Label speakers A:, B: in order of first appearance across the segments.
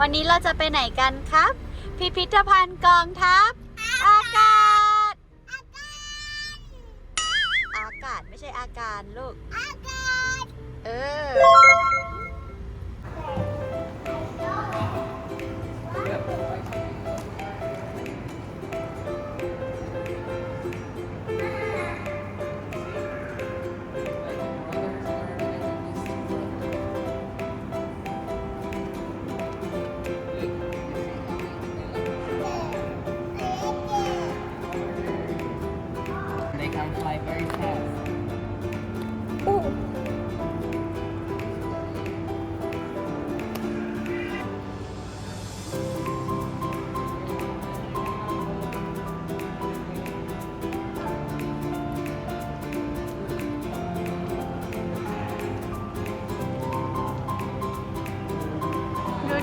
A: วันนี้เราจะไปไหนกันครับ พิพิธภัณฑ์กองทัพ อากาศ อากาศไม่ใช่อาการลูก อากาศ เออ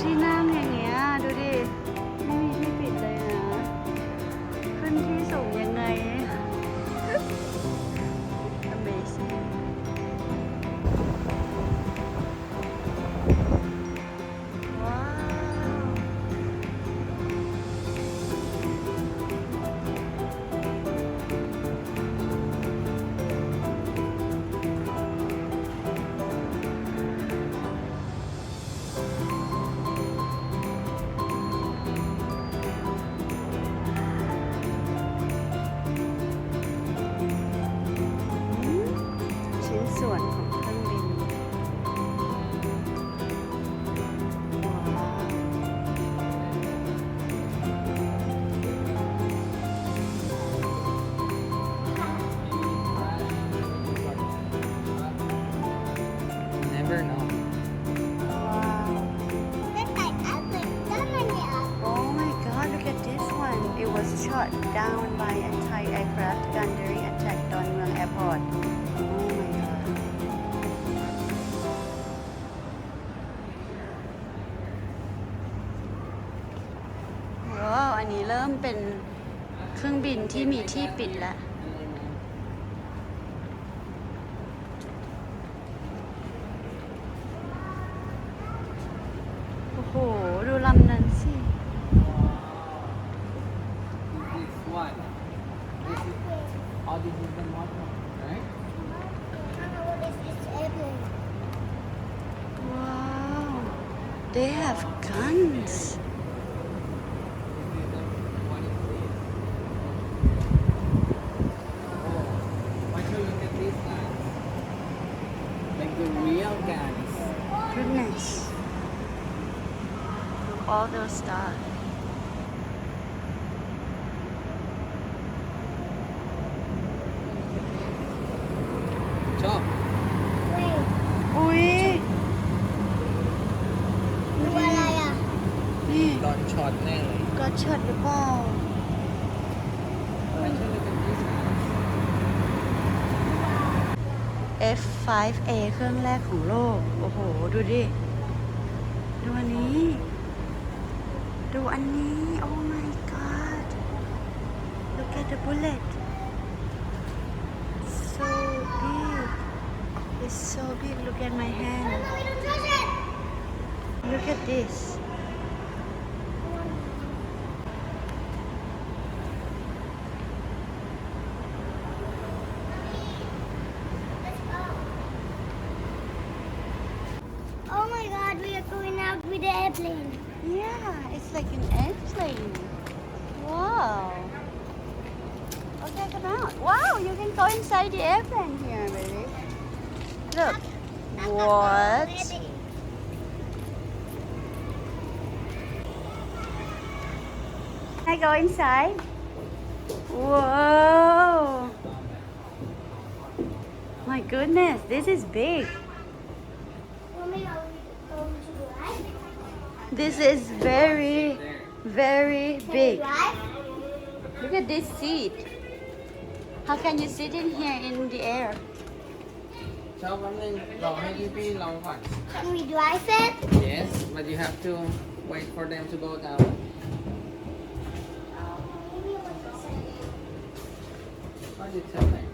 A: ที่นั่งอย่างเงี้ยดูดิ ไม่มีที่ปิดเลยนะ ขึ้นที่สูงยังไง Amazing ส่วนของเครื่องบินว้าว
B: Never know.
A: ว้าว Oh my god, look at this one. It was shot down by a Thai aircraft gun during attack on Muang Airport. ที่มีที่ปิดแล้ว โอ้โห ดูลำนั้นสิ
B: This one. This is, oh, this is the model, right?
A: ว้าว they have guns
B: This is the what is this? Oh, why don't you look at this guys? Like the real guns.
A: goodness all those stars
B: Chop.
A: อุ้ยนี่
B: Don shot แน่เลย
A: ก็เชิดหรือเปล่า
B: Why don't you look at this guys?
A: F5A เครื่องแรกของโลก โอ้โห ดูดิ ดูอันนี้ ดูอันนี้ oh my god look at the bullet so big it's so big look at my hand look at this
C: Oh my god, we are going out with the airplane.
A: like an airplane wow oh, okay come out wow you can go inside the airplane here baby look what Can I go inside? Whoa! My goodness, this is big. This is very, very
C: Can we
A: big.
C: drive?
A: Look at this seat. How can you sit in here in the air?
B: ชอบแป๊บนึงรอให้พี่พี่ๆลองก่อน
C: Can we drive it?
B: Yes but you have to wait for them to go down What did you tell them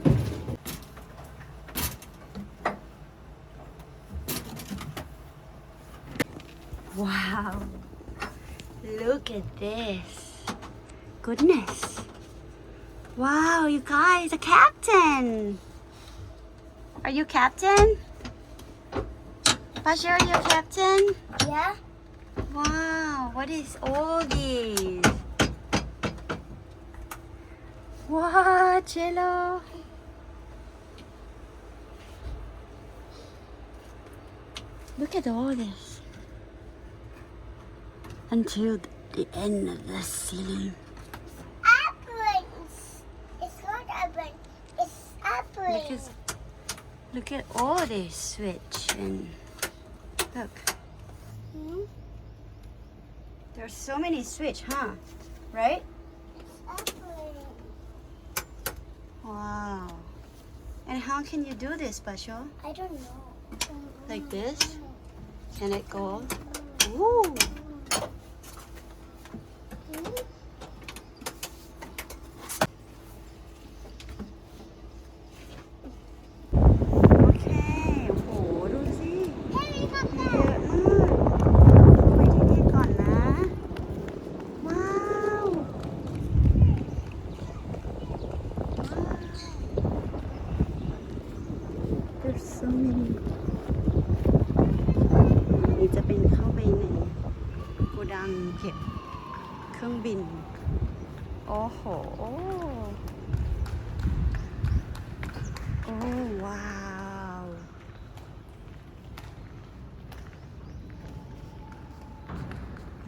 A: Wow. Look at this. Goodness. Wow, you guys, a captain. Are you captain? Basha, are you captain?
C: Yeah.
A: Wow, what is all these? What, Jello? Look at all this. Until the end of the ceiling.
C: Apples. It's not apple. It's apple.
A: Look at, look at all this switch and look.
C: Hmm?
A: There's so many switch, huh? Right? Wow. And how can you do this, Basho?
C: I don't know.
A: Like this? Can it go? Ooh. ก็บเครื่องบิน โอ้โห โอ้ว้าว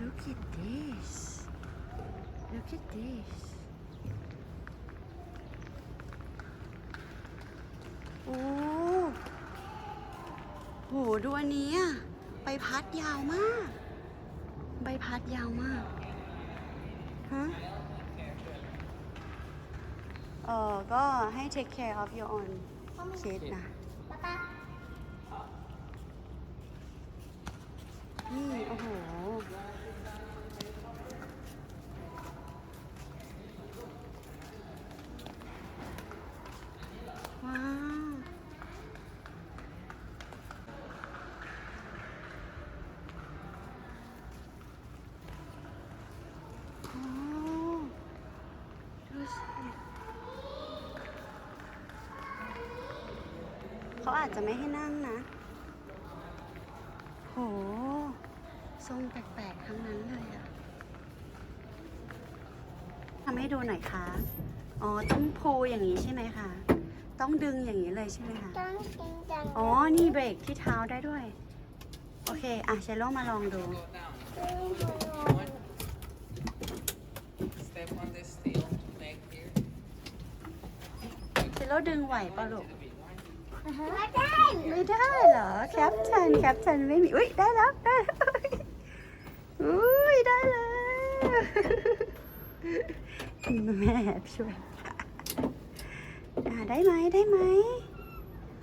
A: Look at this. Look at this. โอ้โหดูอันนี้อะใบพัดยาวมาก ใบพัดยาวมาก ฮะ เออก็ให้ take care of your own kid นะ
C: Papa.
A: นี่ โอ้โห ว้าว โอ้ดูสิ เขาอาจจะไม่ให้นั่งนะ โห ทรงแปลกๆทั้งนั้นเลยอะทำให้ดูหน่อยคะอ๋อ ต้องพูอย่างนี้ใช่ไหมคะ ต้องดึงอย่างนี้เลยใช่ไหมคะ
C: Don't think that.
A: อ๋อ นี่เบรกที่เท้าได้ด้วย โอเค อะเชลโลมาลองดู
B: Step on this steel leg here.
A: เชลโลดึงไหวปะลูก
C: Uh-huh.
A: ไม่ได้เหรอแคปชันแคปชันไม่มี อุ้ยได้แล้วได้แล้วอุ้ยได้แล้วแม่ช่วยอ่าได้ไหมได้ไหม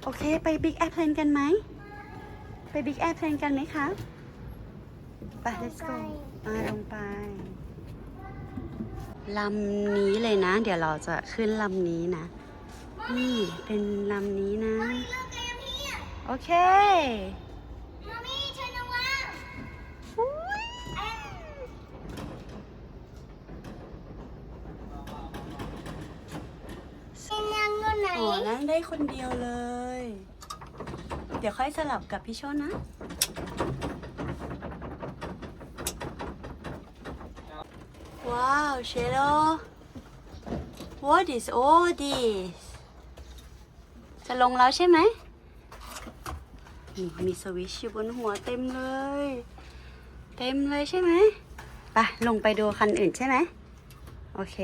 A: โอเคไปบิ๊กแอร์เพลนกันไหม ไปบิ๊กแอร์เพลนกันไหมคะไป let's go มาลงไปลำนี้เลยนะ เดี๋ยวเราจะขึ้นลำนี้นะ นี่เป็นลำนี้นะ
C: Look, I am here.
A: โอเค
C: Mommy, turn around.
A: อุ๊ย
C: เป็นยังอยู่ไหน
A: โอ้นั่งได้คนเดียวเลย เดี๋ยวค่อยสลับกับพี่โชนนะว้าว เชโล What is all this จะลงแล้วใช่ไหมนี่มีสวิชอยู่บนหัวเต็มเลย เต็มเลยใช่ไหมไปลงไปดูคันอื่นใช่ไหมโอเค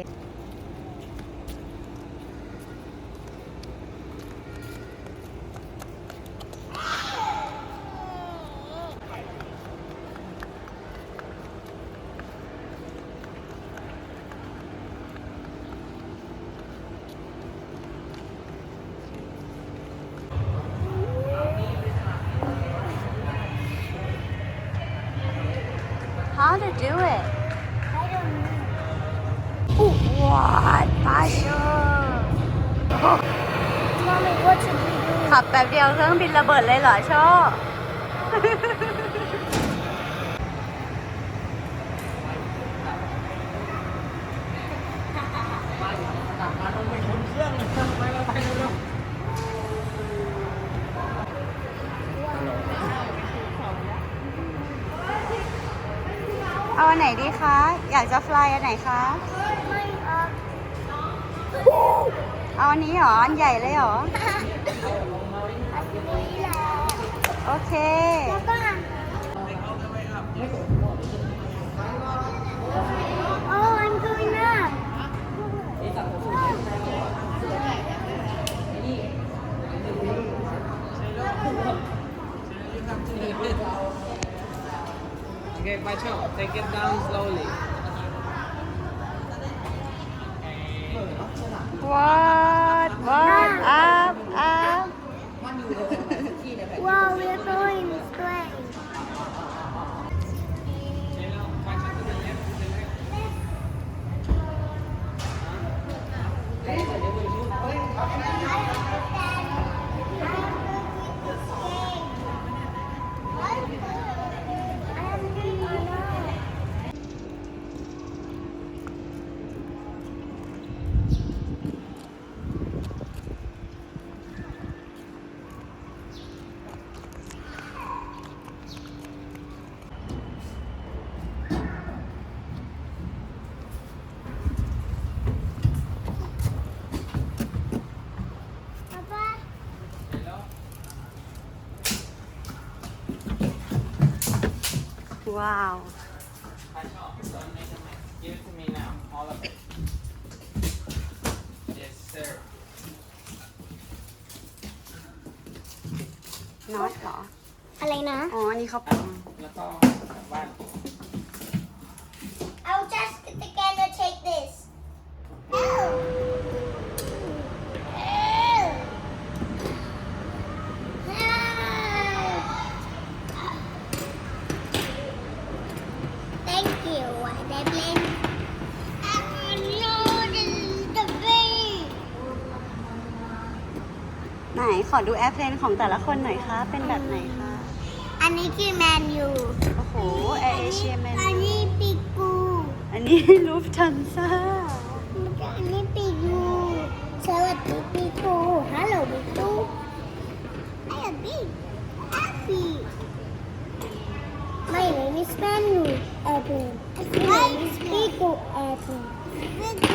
A: How to do it?
C: I don't know.
A: What? Pasha.
C: Mommy, what should we do?
A: ขับแป๊บเดียวเครื่องบินระเบิดเลยเหรอโชค เอาอันไหน ดีคะ อยากจะฟลายอันไหนคะ
C: ไม่ออก
A: เอาอันนี้เหรอ อันใหญ่เลยเหรอ
C: อันนี้แหละ
A: โอเค
C: แล้วก็
B: take it down slowly.
C: Wow.
A: น็อตเหรอ
C: อะไรนะ
A: อ๋อ อันนี้เขา
B: ปั๊มแล้วก็กลับบ้า
C: I'll just get the camera take this Ew. Ew. Thank you, Devlin. Oh no, this is the bee.
A: ไหน ขอดูแอร์เพลนของแต่ละคนหน่อยคะ เป็นแบบไหนคะ
C: อันนี้คือแมนยู
A: โอ้โหแอร์เอเชียแมน
C: อันนี้ปีกู
A: อันนี้ลูฟทันซ่า
C: อันนี้ปีกูสวัสดีปีกูฮัลโหลปีกูไอ้บีแอปปี้ My name is Manu Airplane. My name is Pico Airplane. Pico, come